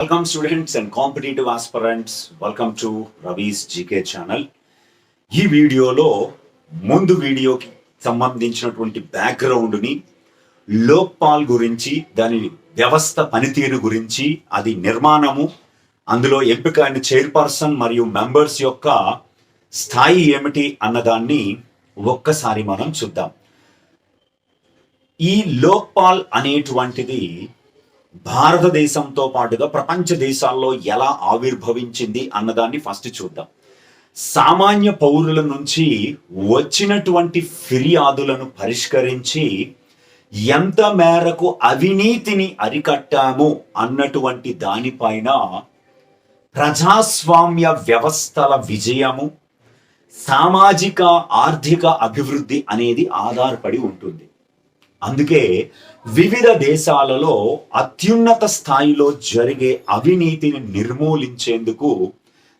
Welcome students and competitive aspirants welcome to Ravi's GK channel ఈ వీడియోలో ముందు వీడియోకి సంబంధించినటువంటి బ్యాక్గ్రౌండ్ని లోక్పాల్ గురించి దాని వ్యవస్థ పనితీరు గురించి అది నిర్మాణము అందులో ఎంపిక అయిన చైర్పర్సన్ మరియు మెంబర్స్ యొక్క స్థాయి ఏమిటి అన్నదాన్ని ఒక్కసారి మనం చూద్దాం. ఈ లోక్పాల్ అనేటువంటిది భారతదేశంతో పాటుగా ప్రపంచ దేశాల్లో ఎలా ఆవిర్భవించింది అన్నదాన్ని ఫస్ట్ చూద్దాం. సామాన్య పౌరుల నుంచి వచ్చినటువంటి ఫిర్యాదులను పరిష్కరించి ఎంత మేరకు అవినీతిని అరికట్టాము అన్నటువంటి దానిపైన ప్రజాస్వామ్య వ్యవస్థల విజయము సామాజిక ఆర్థిక అభివృద్ధి అనేది ఆధారపడి ఉంటుంది. అందుకే వివిధ దేశాలలో అత్యున్నత స్థాయిలో జరిగే అవినీతిని నిర్మూలించేందుకు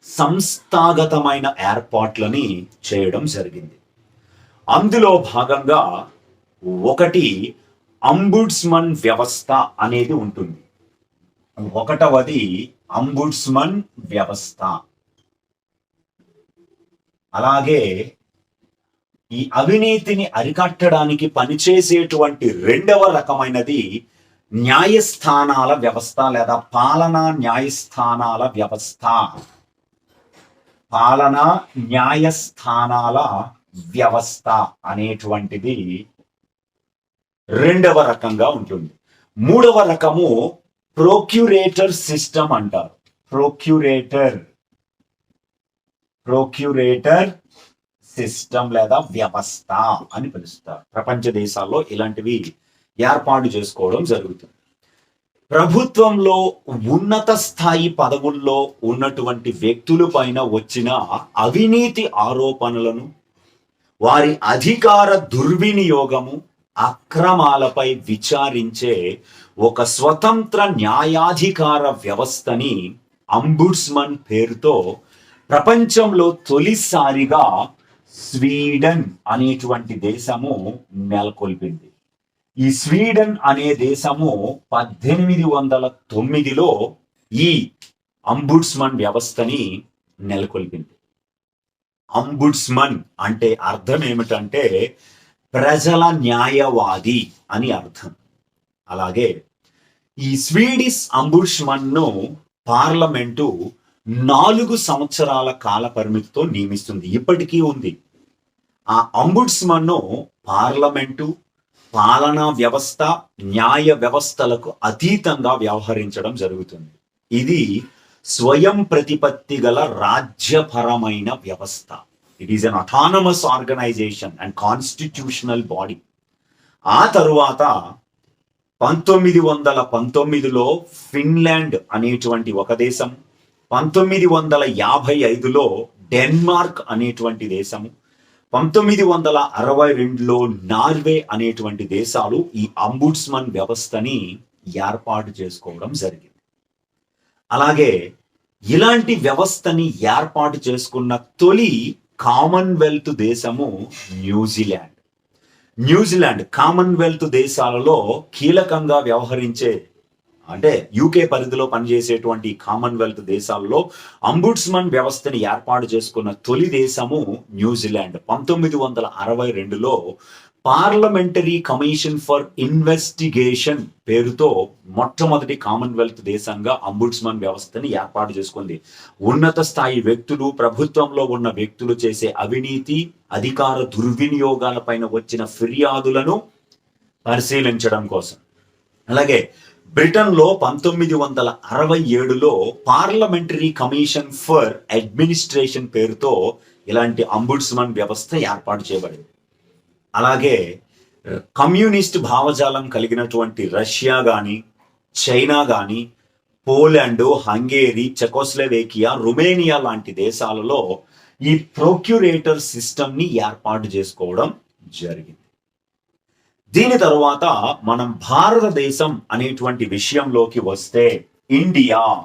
సంస్థాగతమైన ఏర్పాట్లని చేయడం జరిగింది. అందులో భాగంగా ఒకటి అంబుడ్స్మన్ వ్యవస్థ అనేది ఉంటుంది. ఒకటవది అంబుడ్స్మన్ వ్యవస్థ. అలాగే ఈ అవినీతిని అరికట్టడానికి పనిచేసేటువంటి రెండవ రకమైనది న్యాయస్థానాల వ్యవస్థ లేదా పాలనా న్యాయస్థానాల వ్యవస్థ. పాలనా న్యాయస్థానాల వ్యవస్థ అనేటువంటిది రెండవ రకంగా ఉంటుంది. మూడవ రకము ప్రొక్యూరేటర్ సిస్టమ్ అంటారు. ప్రొక్యూరేటర్. ప్రొక్యూరేటర్ సిస్టమ్ లేదా వ్యవస్థ అని పిలుస్తారు. ప్రపంచ దేశాల్లో ఇలాంటివి ఏర్పాటు చేసుకోవడం జరుగుతుంది. ప్రభుత్వంలో ఉన్నత స్థాయి పదవుల్లో ఉన్నటువంటి వ్యక్తుల పైన వచ్చిన అవినీతి ఆరోపణలను వారి అధికార దుర్వినియోగము అక్రమాలపై విచారించే ఒక స్వతంత్ర న్యాయాధికార వ్యవస్థని అంబుడ్స్మన్ పేరుతో ప్రపంచంలో తొలిసారిగా స్వీడన్ అనేటువంటి దేశము నెలకొల్పింది. ఈ స్వీడన్ అనే దేశము పద్దెనిమిది వందల తొమ్మిదిలో ఈ అంబుడ్స్మన్ వ్యవస్థని నెలకొల్పింది. అంబుడ్స్మన్ అంటే అర్థం ఏమిటంటే ప్రజల న్యాయవాది అని అర్థం. అలాగే ఈ స్వీడిష్ అంబుడ్స్మన్ను పార్లమెంటు నాలుగు సంవత్సరాల కాల పరిమితితో నియమిస్తుంది. ఇప్పటికీ ఉంది. ఆ అంబుడ్స్మన్ను పార్లమెంటు పాలనా వ్యవస్థ న్యాయ వ్యవస్థలకు అతీతంగా వ్యవహరించడం జరుగుతుంది. ఇది స్వయం ప్రతిపత్తి గల రాజ్యపరమైన వ్యవస్థ. It is an autonomous organisation and constitutional body ఆ తరువాత పంతొమ్మిది వందల పంతొమ్మిదిలో ఫిన్లాండ్ అనేటువంటి ఒక దేశం పంతొమ్మిది వందల యాభై ఐదులో డెన్మార్క్ అనేటువంటి దేశము పంతొమ్మిది వందల అరవై రెండులో నార్వే అనేటువంటి దేశాలు ఈ అంబుడ్స్మన్ వ్యవస్థని ఏర్పాటు చేసుకోవడం జరిగింది. అలాగే ఇలాంటి వ్యవస్థని ఏర్పాటు చేసుకున్న తొలి కామన్వెల్త్ దేశము న్యూజిలాండ్. న్యూజిలాండ్ కామన్వెల్త్ దేశాలలో కీలకంగా వ్యవహరించే అంటే యూకే పరిధిలో పనిచేసేటువంటి కామన్వెల్త్ దేశాల్లో అంబుడ్స్మన్ వ్యవస్థని ఏర్పాటు చేసుకున్న తొలి దేశము న్యూజిలాండ్. పంతొమ్మిది వందల అరవై రెండులో పార్లమెంటరీ కమిషన్ ఫర్ ఇన్వెస్టిగేషన్ పేరుతో మొట్టమొదటి కామన్వెల్త్ దేశంగా అంబుడ్స్మన్ వ్యవస్థని ఏర్పాటు చేసుకుంది. ఉన్నత స్థాయి వ్యక్తులు ప్రభుత్వంలో ఉన్న వ్యక్తులు చేసే అవినీతి అధికార దుర్వినియోగాలపైన వచ్చిన ఫిర్యాదులను పరిశీలించడం కోసం. అలాగే బ్రిటన్లో పంతొమ్మిది వందల అరవై ఏడులో పార్లమెంటరీ కమిషన్ ఫర్ అడ్మినిస్ట్రేషన్ పేరుతో ఇలాంటి అంబుడ్స్మన్ వ్యవస్థ ఏర్పాటు చేయబడింది. అలాగే కమ్యూనిస్ట్ భావజాలం కలిగినటువంటి రష్యా కానీ చైనా కానీ పోలాండ్ హంగేరీ చెకోస్లవేకియా రుమేనియా లాంటి దేశాలలో ఈ ప్రొక్యూరేటర్ సిస్టమ్ని ఏర్పాటు చేసుకోవడం జరిగింది. దీని తరువాత మనం భారతదేశం అనేటువంటి విషయంలోకి వస్తే ఇండియా.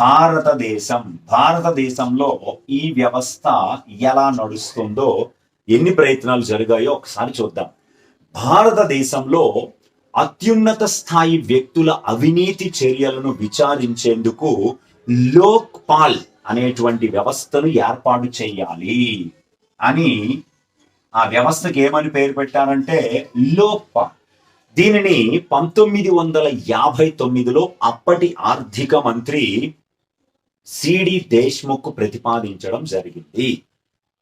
భారతదేశం. భారతదేశంలో ఈ వ్యవస్థ ఎలా నడుస్తుందో ఎన్ని ప్రయత్నాలు జరిగాయో ఒకసారి చూద్దాం. భారతదేశంలో అత్యున్నత స్థాయి వ్యక్తుల అవినీతి చర్యలను విచారించేందుకు లోక్పాల్ అనేటువంటి వ్యవస్థను ఏర్పాటు చేయాలి అని ఆ వ్యవస్థకి ఏమని పేరు పెట్టారంటే లోప. దీనిని పంతొమ్మిది వందల యాభై తొమ్మిదిలో అప్పటి ఆర్థిక మంత్రి సిడి దేశ్ముఖ్ ప్రతిపాదించడం జరిగింది.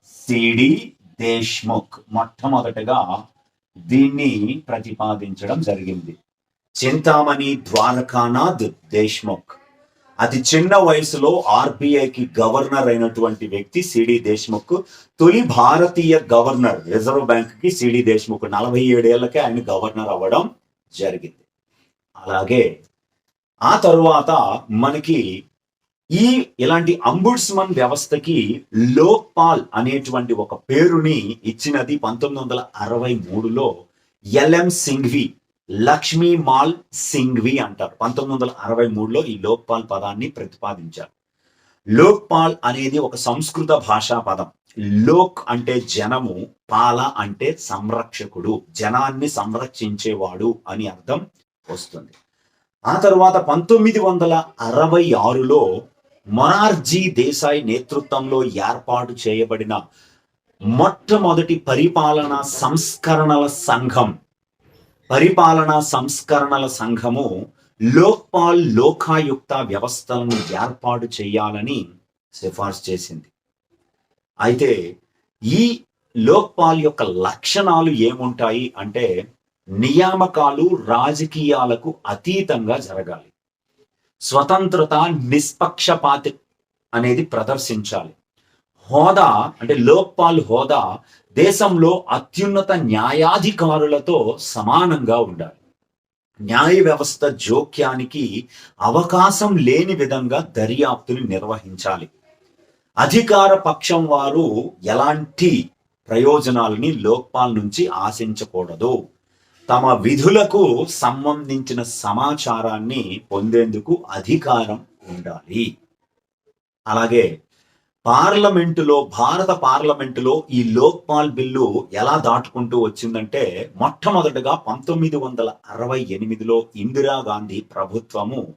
సిడి దేశ్ముఖ్ మొట్టమొదటగా దీన్ని ప్రతిపాదించడం జరిగింది. చింతామణి ద్వారకానాథ్ దేశ్ముఖ్. అతి చిన్న వయసులో ఆర్బీఐకి గవర్నర్ అయినటువంటి వ్యక్తి సిడి దేశ్ముఖ్ తొలి భారతీయ గవర్నర్ రిజర్వ్ బ్యాంక్కి సిడి దేశ్ముఖ్ నలభై ఏడేళ్ళకే ఆయన గవర్నర్ అవ్వడం జరిగింది. అలాగే ఆ తరువాత మనకి ఈ ఇలాంటి అంబుడ్స్మన్ వ్యవస్థకి లోక్పాల్ అనేటువంటి ఒక పేరుని ఇచ్చినది పంతొమ్మిది వందల అరవై మూడులో ఎల్ఎం సింఘ్వి. లక్ష్మీ మాల్ సింఘ్వి అంటారు. పంతొమ్మిది వందల అరవై మూడులో ఈ లోక్పాల్ పదాన్ని ప్రతిపాదించారు. లోక్పాల్ అనేది ఒక సంస్కృత భాషా పదం. లోక్ అంటే జనము పాల అంటే సంరక్షకుడు జనాన్ని సంరక్షించేవాడు అని అర్థం వస్తుంది. ఆ తర్వాత పంతొమ్మిది వందల అరవై ఆరులో మొనార్జీ దేశాయ్ నేతృత్వంలో ఏర్పాటు చేయబడిన మొట్టమొదటి పరిపాలనా సంస్కరణల సంఘం పరిపాలనా సంస్కరణల సంఘము లోక్పాల్ లోకాయుక్త వ్యవస్థలను ఏర్పాటు చేయాలని సిఫార్సు చేసింది. అయితే ఈ లోక్పాల్ యొక్క లక్షణాలు ఏముంటాయి అంటే నియామకాలు రాజకీయాలకు అతీతంగా జరగాలి. స్వతంత్రత నిష్పక్షపాతి అనేది ప్రదర్శించాలి. హోదా అంటే లోక్పాల్ హోదా దేశంలో అత్యున్నత న్యాయాధికారులతో సమానంగా ఉండాలి. న్యాయ వ్యవస్థ జోక్యానికి అవకాశం లేని విధంగా దర్యాప్తుని నిర్వహించాలి. అధికార పక్షం వారు ఎలాంటి ప్రయోజనాలని లోక్పాల్ నుంచి ఆశించకూడదు. తమ విధులకు సంబంధించిన సమాచారాన్ని పొందేందుకు అధికారం ఉండాలి. అలాగే పార్లమెంటులో భారత పార్లమెంటులో ఈ లోక్పాల్ బిల్లు ఎలా దాటుకుంటూ వచ్చిందంటే మొట్టమొదటగా పంతొమ్మిది వందల అరవై ఎనిమిదిలో ఇందిరాగాంధీ ప్రభుత్వము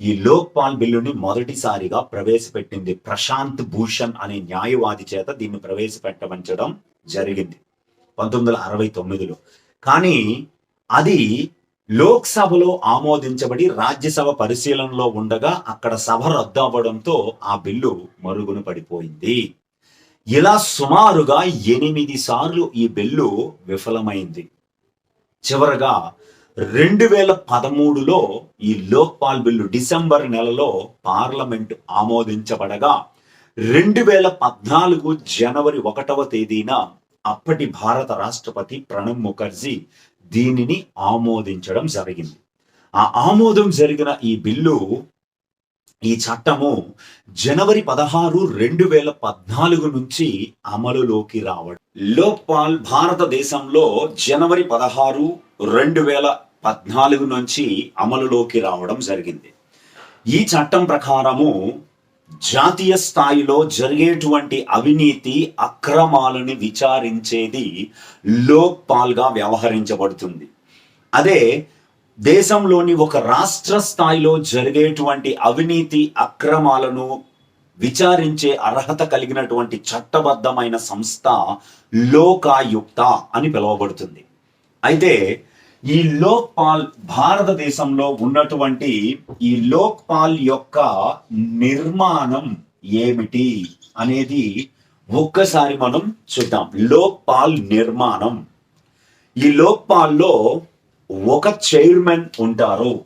ఈ లోక్పాల్ బిల్లుని మొదటిసారిగా ప్రవేశపెట్టింది. ప్రశాంత్ భూషణ్ అనే న్యాయవాది చేత దీన్ని ప్రవేశపెట్టవంచడం జరిగింది పంతొమ్మిది వందల అరవై తొమ్మిదిలో. కానీ అది లోక్సభలో ఆమోదించబడి రాజ్యసభ పరిశీలనలో ఉండగా అక్కడ సభ రద్దు అవ్వడంతో ఆ బిల్లు మరుగున పడిపోయింది. ఇలా సుమారుగా ఎనిమిది సార్లు ఈ బిల్లు విఫలమైంది. చివరగా రెండు వేల పదమూడులో ఈ లోక్పాల్ బిల్లు డిసెంబర్ నెలలో పార్లమెంట్ ఆమోదించబడగా రెండు వేల పద్నాలుగు జనవరి ఒకటవ తేదీన అప్పటి భారత రాష్ట్రపతి ప్రణబ్ ముఖర్జీ దీనిని ఆమోదించడం జరిగింది. ఆ ఆమోదం జరిగిన ఈ బిల్లు ఈ చట్టము జనవరి పదహారు రెండు వేల పద్నాలుగు నుంచి అమలులోకి రావడం. లోక్పాల్ భారతదేశంలో జనవరి పదహారు రెండు వేల పద్నాలుగు నుంచి అమలులోకి రావడం జరిగింది. ఈ చట్టం ప్రకారము జాతీయ స్థాయిలో జరిగేటువంటి అవినీతి అక్రమాలను విచారించేది లోక్పాల్గా వ్యవహరించబడుతుంది. అదే దేశంలోని ఒక రాష్ట్ర స్థాయిలో జరిగేటువంటి అవినీతి అక్రమాలను విచారించే అర్హత కలిగినటువంటి చట్టబద్ధమైన సంస్థ లోకాయుక్త అని పిలువబడుతుంది. అయితే ఈ లోక్పాల్ భారతదేశంలో ఉన్నటువంటి ఈ లోక్పాల్ యొక్క నిర్మాణం ఏమిటి అనేది ఒక్కసారి మనం చూద్దాం. లోక్పాల్ నిర్మాణం. ఈ లోక్పాల్లో ఒక చైర్మన్ ఉంటారు.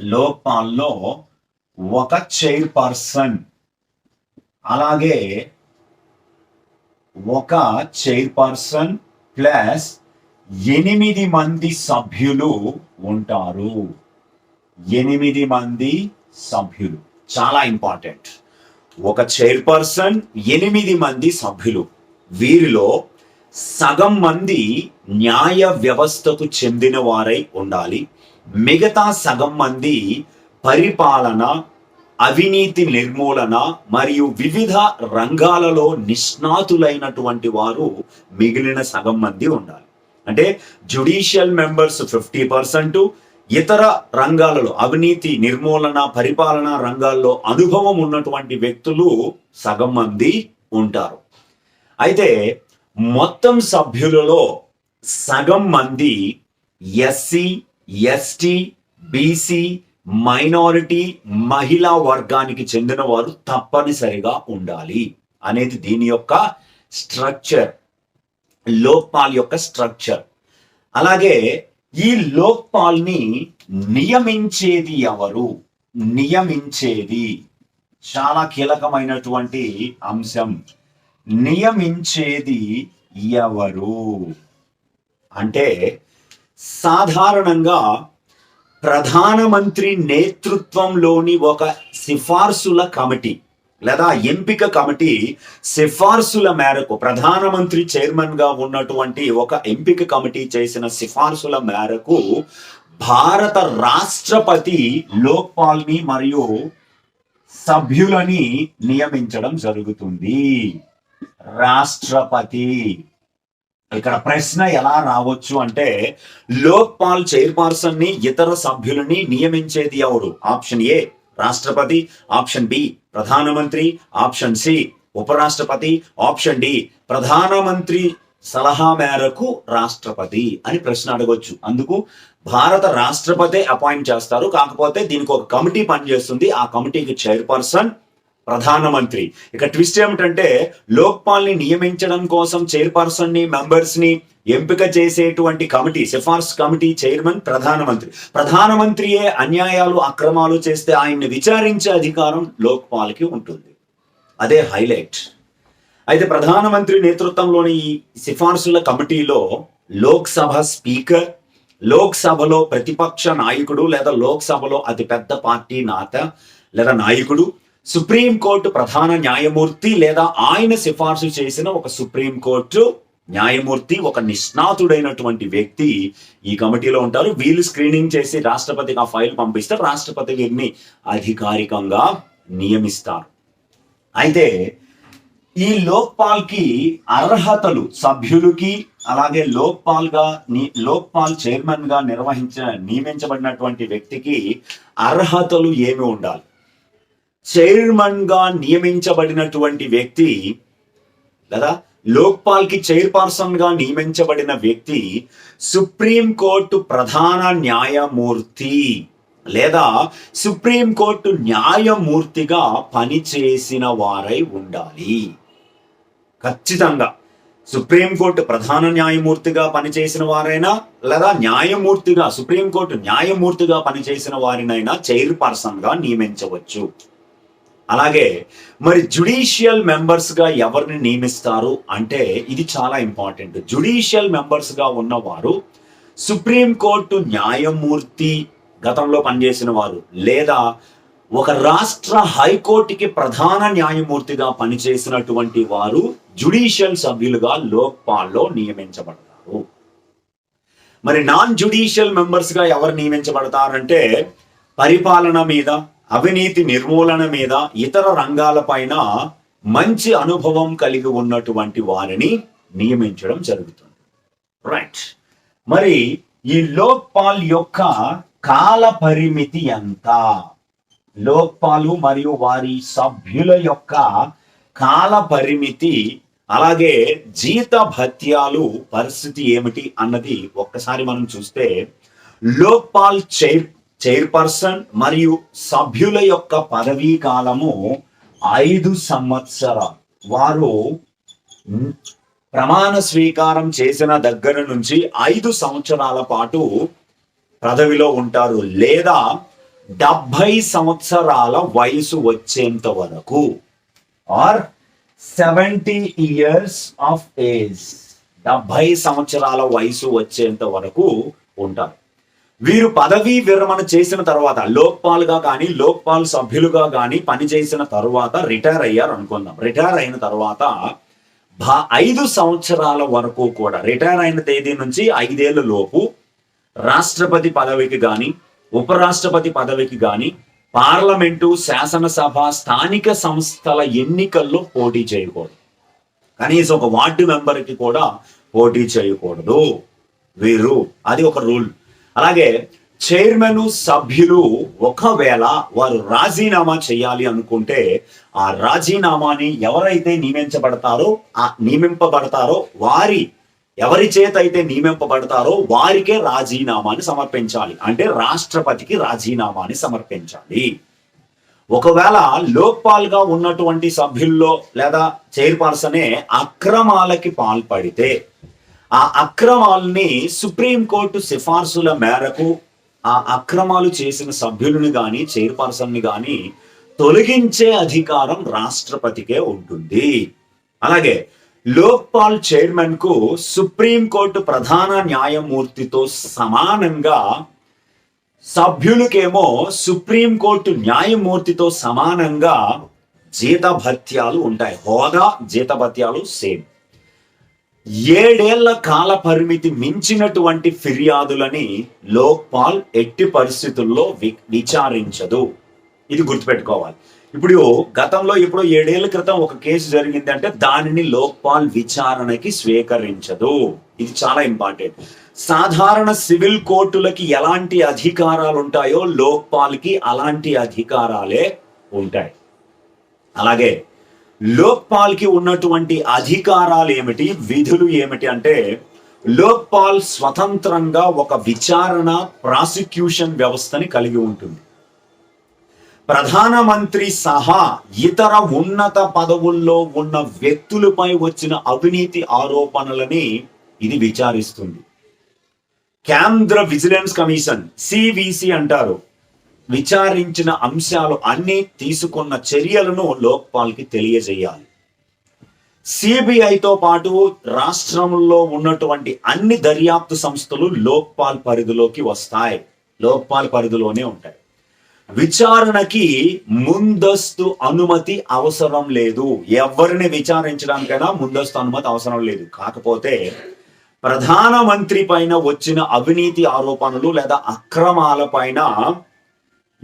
లోక్పాల్లో ఒక చైర్ పర్సన్ అలాగే ఒక చైర్ పర్సన్ ప్లస్ ఎనిమిది మంది సభ్యులు ఉంటారు. ఎనిమిది మంది సభ్యులు. చాలా ఇంపార్టెంట్. ఒక చైర్పర్సన్ ఎనిమిది మంది సభ్యులు. వీరిలో సగం మంది న్యాయ వ్యవస్థకు చెందిన వారై ఉండాలి. మిగతా సగం మంది పరిపాలన అవినీతి నిర్మూలన మరియు వివిధ రంగాలలో నిష్ణాతులైనటువంటి వారు మిగిలిన సగం మంది ఉండాలి. అంటే జ్యుడిషియల్ మెంబర్స్ ఫిఫ్టీ పర్సెంట్ ఇతర రంగాలలో అవినీతి నిర్మూలన పరిపాలన రంగాల్లో అనుభవం ఉన్నటువంటి వ్యక్తులు సగం మంది ఉంటారు. అయితే మొత్తం సభ్యులలో సగం మంది ఎస్సీ ఎస్టీ బీసీ మైనారిటీ మహిళా వర్గానికి చెందిన వారు తప్పనిసరిగా ఉండాలి అనేది దీని యొక్క స్ట్రక్చర్. లోక్పాల్ యొక్క స్ట్రక్చర్. అలాగే ఈ లోక్పాల్ని నియమించేది ఎవరు? నియమించేది. చాలా కీలకమైనటువంటి అంశం. నియమించేది ఎవరు? అంటే సాధారణంగా ప్రధానమంత్రి నేతృత్వంలోని ఒక సిఫార్సుల కమిటీ. లేదా ఎంపిక కమిటీ సిఫార్సుల మేరకు ప్రధానమంత్రి చైర్మన్గా ఉన్నటువంటి ఒక ఎంపిక కమిటీ చేసిన సిఫార్సుల మేరకు భారత రాష్ట్రపతి లోక్పాల్ని మరియు సభ్యులని నియమించడం జరుగుతుంది. రాష్ట్రపతి. ఇక్కడ ప్రశ్న ఎలా రావచ్చు అంటే లోక్పాల్ చైర్పర్సన్ని ఇతర సభ్యులని నియమించేది ఎవరు? ఆప్షన్ ఏ రాష్ట్రపతి. ఆప్షన్ బి ప్రధానమంత్రి ఆప్షన్ సి ఉపరాష్ట్రపతి ఆప్షన్ డి ప్రధానమంత్రి సలహా మేరకు రాష్ట్రపతి అని ప్రశ్న అడగొచ్చు. అందుకు భారత రాష్ట్రపతి అపాయింట్ చేస్తారు. కాకపోతే దీనికి ఒక కమిటీ పనిచేస్తుంది. ఆ కమిటీకి చైర్పర్సన్ ప్రధానమంత్రి. ఇక ట్విస్ట్ ఏమిటంటే లోక్పాల్ని నియమించడం కోసం చైర్పర్సన్ని మెంబర్స్ని మెంబర్స్ని ఎంపిక చేసేటువంటి కమిటీ సిఫార్సు కమిటీ చైర్మన్ ప్రధానమంత్రి. ప్రధానమంత్రియే అన్యాయాలు అక్రమాలు చేస్తే ఆయన్ని విచారించే అధికారం లోక్పాల్కి ఉంటుంది. అదే హైలైట్. అయితే ప్రధానమంత్రి నేతృత్వంలోని ఈ సిఫార్సుల కమిటీలో లోక్సభ స్పీకర్ లోక్సభలో ప్రతిపక్ష నాయకుడు లేదా లోక్సభలో అతిపెద్ద పార్టీ నేత లేదా నాయకుడు సుప్రీంకోర్టు ప్రధాన న్యాయమూర్తి లేదా ఆయన సిఫార్సు చేసిన ఒక సుప్రీంకోర్టు న్యాయమూర్తి ఒక నిష్ణాతుడైనటువంటి వ్యక్తి ఈ కమిటీలో ఉంటారు. వీళ్ళు స్క్రీనింగ్ చేసి రాష్ట్రపతికి ఆ ఫైల్ పంపిస్తే రాష్ట్రపతి వీరిని అధికారికంగా నియమిస్తారు. అయితే ఈ లోక్పాల్కి అర్హతలు సభ్యులకి అలాగే లోక్పాల్గా ని- లోక్పాల్ చైర్మన్గా నిర్వహించ నియమించబడినటువంటి వ్యక్తికి అర్హతలు ఏమి ఉండాలి? చైర్మన్గా నియమించబడినటువంటి వ్యక్తి లేదా లోక్పాల్కి చైర్పర్సన్గా నియమించబడిన వ్యక్తి సుప్రీం కోర్టు ప్రధాన న్యాయమూర్తి లేదా సుప్రీం కోర్టు న్యాయమూర్తిగా పనిచేసిన వారై ఉండాలి. ఖచ్చితంగా సుప్రీంకోర్టు ప్రధాన న్యాయమూర్తిగా పనిచేసిన వారైనా లేదా న్యాయమూర్తిగా సుప్రీంకోర్టు న్యాయమూర్తిగా పనిచేసిన వారినైనా చైర్పర్సన్గా నియమించవచ్చు. అలాగే మరి జుడిషియల్ మెంబర్స్గా ఎవరిని నియమిస్తారు అంటే ఇది చాలా ఇంపార్టెంట్ జుడిషియల్ మెంబర్స్గా ఉన్నవారు సుప్రీంకోర్టు న్యాయమూర్తి గతంలో పనిచేసిన వారు లేదా ఒక రాష్ట్ర హైకోర్టుకి ప్రధాన న్యాయమూర్తిగా పనిచేసినటువంటి వారు జుడిషియల్ సభ్యులుగా లోక్పాల్లో నియమించబడతారు. మరి నాన్ జుడిషియల్ మెంబర్స్గా ఎవరు నియమించబడతారంటే పరిపాలన మీద అవినీతి నిర్మూలన మీద ఇతర రంగాలపైన మంచి అనుభవం కలిగి ఉన్నటువంటి వారిని నియమించడం జరుగుతుంది. రైట్ మరి ఈ లోక్పాల్ యొక్క కాల పరిమితి ఎంత? లోక్పాలు మరియు వారి సభ్యుల యొక్క కాల పరిమితి అలాగే జీత భత్యాలు పరిస్థితి ఏమిటి అన్నది ఒక్కసారి మనం చూస్తే లోక్పాల్ చైర్ చైర్పర్సన్ మరియు సభ్యుల యొక్క పదవీ కాలము ఐదు సంవత్సరాలు. వారు ప్రమాణ స్వీకారం చేసిన దగ్గర నుంచి ఐదు సంవత్సరాల పాటు పదవిలో ఉంటారు లేదా డెబ్భై సంవత్సరాల వయసు వచ్చేంత వరకు. Or seventy years of age. డెబ్బై సంవత్సరాల వయసు వచ్చేంత వరకు ఉంటారు. వీరు పదవీ విరమణ చేసిన తర్వాత లోక్పాల్గా కానీ లోక్పాల్ సభ్యులుగా కానీ పనిచేసిన తర్వాత రిటైర్ అయ్యారు అనుకుందాం. రిటైర్ అయిన తర్వాత భా- ఐదు సంవత్సరాల వరకు కూడా రిటైర్ అయిన తేదీ నుంచి ఐదేళ్ళ లోపు రాష్ట్రపతి పదవికి కానీ ఉపరాష్ట్రపతి పదవికి కానీ పార్లమెంటు శాసనసభ స్థానిక సంస్థల ఎన్నికల్లో పోటీ చేయకూడదు. కనీసం ఒక వార్డు మెంబర్కి కూడా పోటీ చేయకూడదు. వీరు అది ఒక రూల్. అలాగే చైర్మన్ సభ్యులు ఒకవేళ వారు రాజీనామా చేయాలి అనుకుంటే ఆ రాజీనామాని ఎవరైతే నియమించబడతారో ఆ నియమింపబడతారో వారి ఎవరి చేత అయితే నియమింపబడతారో వారికే రాజీనామాని సమర్పించాలి. అంటే రాష్ట్రపతికి రాజీనామాని సమర్పించాలి. ఒకవేళ లోక్పాల్గా ఉన్నటువంటి సభ్యుల్లో లేదా చైర్పర్సనే అక్రమాలకి పాల్పడితే ఆ అక్రమాల్ని సుప్రీంకోర్టు సిఫార్సుల మేరకు ఆ అక్రమాలు చేసిన సభ్యులను గాని చైర్పర్సన్ని కానీ గాని తొలగించే అధికారం రాష్ట్రపతికే ఉంటుంది. అలాగే లోక్పాల్ చైర్మన్కు సుప్రీంకోర్టు ప్రధాన న్యాయమూర్తితో సమానంగా సభ్యులకేమో సుప్రీంకోర్టు న్యాయమూర్తితో సమానంగా జీతభత్యాలు ఉంటాయి. హోదా జీతభత్యాలు సేమ్. ఏడేళ్ళ కాల పరిమితి మించినటువంటి ఫిర్యాదులని లోక్పాల్ ఎట్టి పరిస్థితుల్లో వి- విచారించదు. ఇది గుర్తుపెట్టుకోవాలి. ఇప్పుడు గతంలో ఇప్పుడు ఏడేళ్ళ క్రితం ఒక కేసు జరిగిందంటే దానిని లోక్పాల్ విచారణకి స్వీకరించదు. ఇది చాలా ఇంపార్టెంట్. సాధారణ సివిల్ కోర్టులకి ఎలాంటి అధికారాలు ఉంటాయో లోక్పాల్కి అలాంటి అధికారాలే ఉంటాయి. అలాగే లోక్పాల్కి ఉన్నటువంటి అధికారాలు ఏమిటి? విధులు ఏమిటి అంటే లోక్పాల్ స్వతంత్రంగా ఒక విచారణ ప్రాసిక్యూషన్ వ్యవస్థని కలిగి ఉంటుంది. ప్రధానమంత్రి సహా ఇతర ఉన్నత పదవుల్లో ఉన్న వ్యక్తులపై వచ్చిన అవినీతి ఆరోపణలని ఇది విచారిస్తుంది. కేంద్ర విజిలెన్స్ కమిషన్ సివిసి అంటారు. విచారించిన అంశాలు అన్ని తీసుకున్న చర్యలను లోక్పాల్కి తెలియజేయాలి. సిబిఐతో పాటు రాష్ట్రంలో ఉన్నటువంటి అన్ని దర్యాప్తు సంస్థలు లోక్పాల్ పరిధిలోకి వస్తాయి. లోక్పాల్ పరిధిలోనే ఉంటాయి. విచారణకి ముందస్తు అనుమతి అవసరం లేదు. ఎవరిని విచారించడానికైనా ముందస్తు అనుమతి అవసరం లేదు. కాకపోతే ప్రధానమంత్రి పైన వచ్చిన అవినీతి ఆరోపణలు లేదా అక్రమాల పైన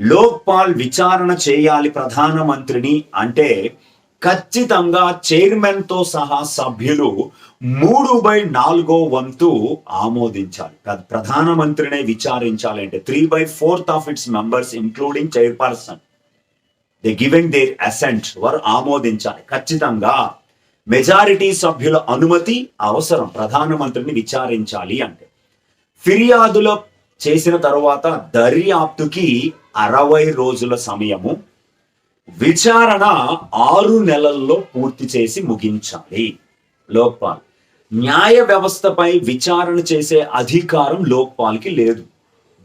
లోక్పాల్ విచారణ చేయాలి ప్రధానమంత్రిని అంటే ఖచ్చితంగా చైర్మన్తో సహా సభ్యులు మూడు బై నాలుగో వంతు ఆమోదించాలి. ప్రధాన ప్రధానమంత్రినే విచారించాలి అంటే three by fourth of its members including chairperson the giving their assent వారు ఆమోదించాలి. ఖచ్చితంగా మెజారిటీ సభ్యుల అనుమతి అవసరం. ప్రధానమంత్రిని విచారించాలి అంటే. ఫిర్యాదులు చేసిన తర్వాత దర్యాప్తుకి అరవై రోజుల సమయము విచారణ ఆరు నెలల్లో పూర్తి చేసి ముగించాలి. లోక్పాల్. న్యాయ వ్యవస్థపై విచారణ చేసే అధికారం లోక్పాల్కి లేదు.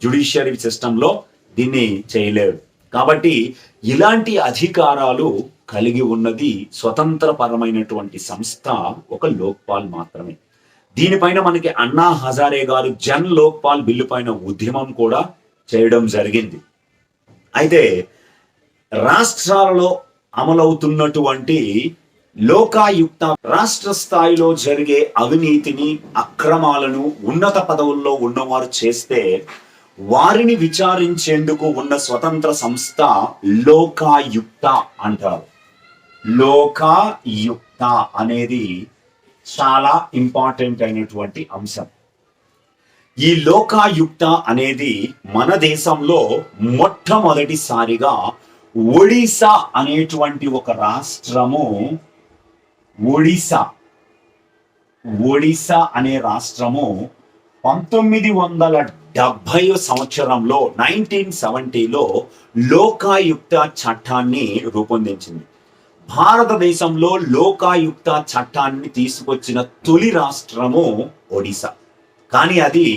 జుడిషియరీ సిస్టంలో దీన్ని చేయలేరు కాబట్టి ఇలాంటి అధికారాలు కలిగి ఉన్నది స్వతంత్రపరమైనటువంటి సంస్థ ఒక లోక్పాల్ మాత్రమే. దీనిపైన మనకి అన్నా హజారే గారు జన్ లోక్పాల్ బిల్లు పైన ఉద్యమం కూడా చేయడం జరిగింది. అయితే రాష్ట్రాలలో అమలవుతున్నటువంటి లోకాయుక్త రాష్ట్ర స్థాయిలో జరిగే అవినీతిని అక్రమాలను ఉన్నత పదవుల్లో ఉన్నవారు చేస్తే వారిని విచారించేందుకు ఉన్న స్వతంత్ర సంస్థ లోకాయుక్త అంటారు. లోకాయుక్త అనేది చాలా ఇంపార్టెంట్ అయినటువంటి అంశం. ఈ లోకాయుక్త అనేది మన దేశంలో మొట్టమొదటిసారిగా ఒడిశా అనేటువంటి ఒక రాష్ట్రము ఒడిశా. ఒడిశా అనే రాష్ట్రము పంతొమ్మిది వందల డెబ్భై సంవత్సరంలో నైన్టీన్ సెవెంటీలో లోకాయుక్త చట్టాన్ని రూపొందించింది. భారతదేశంలో లోకాయుక్త చట్టాన్ని తీసుకొచ్చిన తొలి రాష్ట్రము ఒడిశా. కానీ అది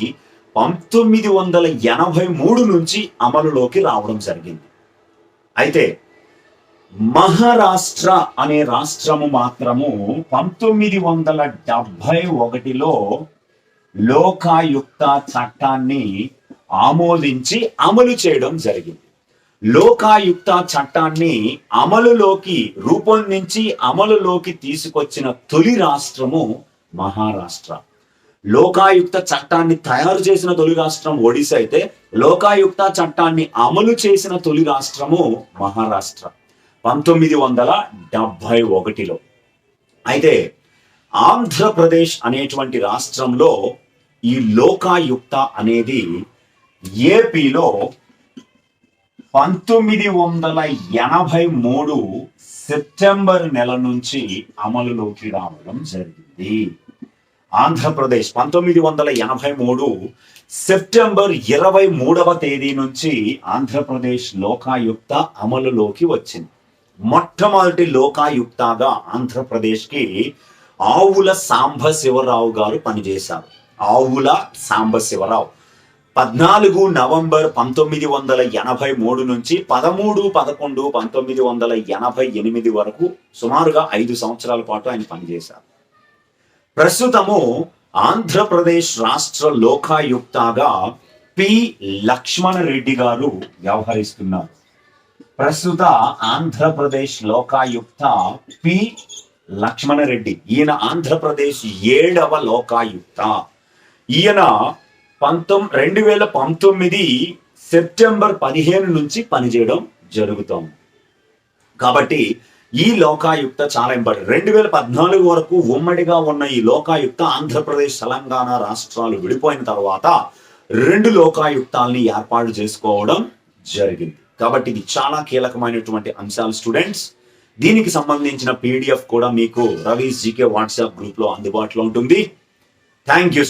పంతొమ్మిది వందల ఎనభై మూడు నుంచి అమలులోకి రావడం జరిగింది. అయితే మహారాష్ట్ర అనే రాష్ట్రము మాత్రము పంతొమ్మిది వందల డెబ్భై ఒకటిలో లోకాయుక్త చట్టాన్ని ఆమోదించి అమలు చేయడం జరిగింది. లోకాయుక్త చట్టాన్ని అమలులోకి రూపొందించి అమలులోకి తీసుకొచ్చిన తొలి రాష్ట్రము మహారాష్ట్ర. లోకాయుక్త చట్టాన్ని తయారు చేసిన తొలి రాష్ట్రం ఒడిశా అయితే లోకాయుక్త చట్టాన్ని అమలు చేసిన తొలి రాష్ట్రము మహారాష్ట్ర. పంతొమ్మిది వందల డెబ్బై ఒకటిలో. అయితే ఆంధ్రప్రదేశ్ అనేటువంటి రాష్ట్రంలో ఈ లోకాయుక్త అనేది ఏపీలో పంతొమ్మిది వందల ఎనభై మూడు సెప్టెంబర్ నెల నుంచి అమలులోకి రావడం జరిగింది. ఆంధ్రప్రదేశ్ పంతొమ్మిది వందల ఎనభై మూడు సెప్టెంబర్ ఇరవై మూడవ తేదీ నుంచి ఆంధ్రప్రదేశ్ లోకాయుక్త అమలులోకి వచ్చింది. మొట్టమొదటి లోకాయుక్తగా ఆంధ్రప్రదేశ్కి ఆవుల సాంబశివరావు గారు పనిచేశారు. ఆవుల సాంబశివరావు పద్నాలుగు నవంబర్ పంతొమ్మిది వందల ఎనభై మూడు నుంచి పదమూడు పదకొండు పంతొమ్మిది వందల ఎనభై ఎనిమిది వరకు సుమారుగా ఐదు సంవత్సరాల పాటు ఆయన పనిచేశారు. ప్రస్తుతము ఆంధ్రప్రదేశ్ రాష్ట్ర లోకాయుక్తగా పి. లక్ష్మణ రెడ్డి గారు వ్యవహరిస్తున్నారు. ప్రస్తుత ఆంధ్రప్రదేశ్ లోకాయుక్త పి. లక్ష్మణ రెడ్డి. ఈయన ఆంధ్రప్రదేశ్ ఏడవ లోకాయుక్త. ఈయన పంతొమ్ రెండు వేల పంతొమ్మిది సెప్టెంబర్ పదిహేను నుంచి పనిచేయడం జరుగుతాం కాబట్టి ఈ లోకాయుక్త చాలా ఇంపార్టెంట్. రెండు వేల పద్నాలుగు వరకు ఉమ్మడిగా ఉన్న ఈ లోకాయుక్త ఆంధ్రప్రదేశ్ తెలంగాణ రాష్ట్రాలు విడిపోయిన తర్వాత రెండు లోకాయుక్తాల్ని ఏర్పాటు చేసుకోవడం జరిగింది. కాబట్టి ఇది చాలా కీలకమైనటువంటి అంశాలు స్టూడెంట్స్. దీనికి సంబంధించిన పీడిఎఫ్ కూడా మీకు రవీష్ జీకే వాట్సాప్ గ్రూప్లో అందుబాటులో ఉంటుంది. Thank you